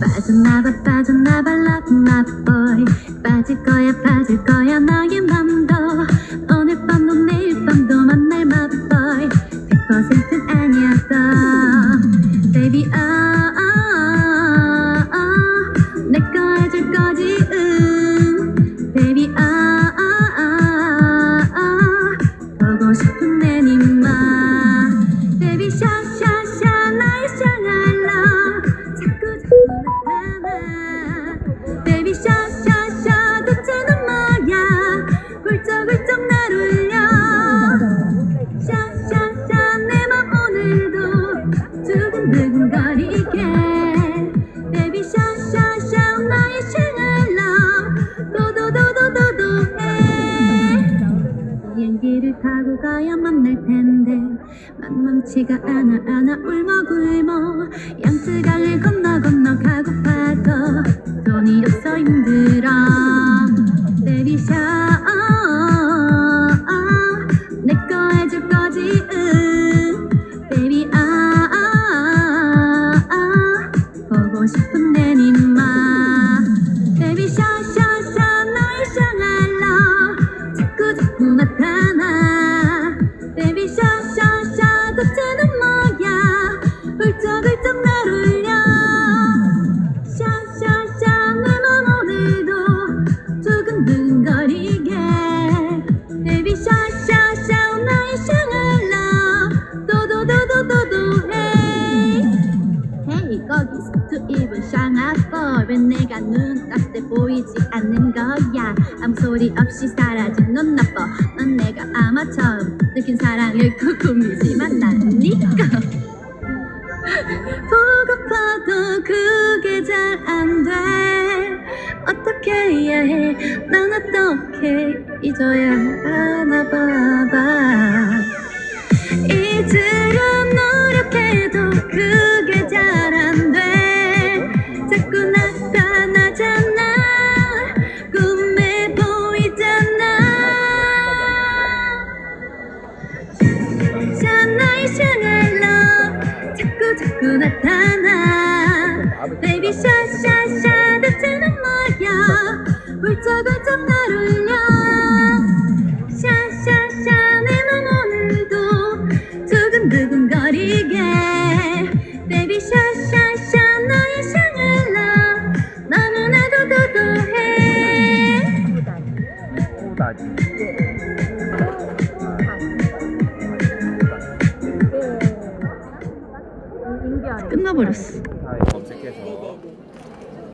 빠져나봐 빠져나봐 love my boy 빠질 거야 빠질 거야 너의 맘 타고 가야 만날 텐데. 만만치가 않아 않아 울먹울먹. 양쯔강을 건너 건너 가고파도. 돈이 없어 힘들어. 베비샤 내거 해줄 거지 응. 베비 아, 아, 아. 보고 싶은 두근두근거리게. 베비 샤샤샤 나의 샹알라. 도도도도도도해. 헤이 거기서 두 입은 샹아볼 왜 내가 눈 떴을 때 보이지 않는 거야. 아무 소리 없이 사라진 넌 나빠. 넌 내가 아마 처음 느낀 사랑을 꿈이지만 난 니꺼. 보고파도 그게 잘 해야 해난 어떻게 잊어야 하나 봐봐. 잊으려 노력해도 그게 잘 안 돼. 자꾸 나타나잖아. 꿈에 보이잖아. 샤나이 샹알러 자꾸 자꾸 나타나 날 울려 샤샤샤 내 맘 오늘도 두근두근 거리게. 베이비 샤샤샤 너의 샹알라 너무나도 도도해. 끝나버렸어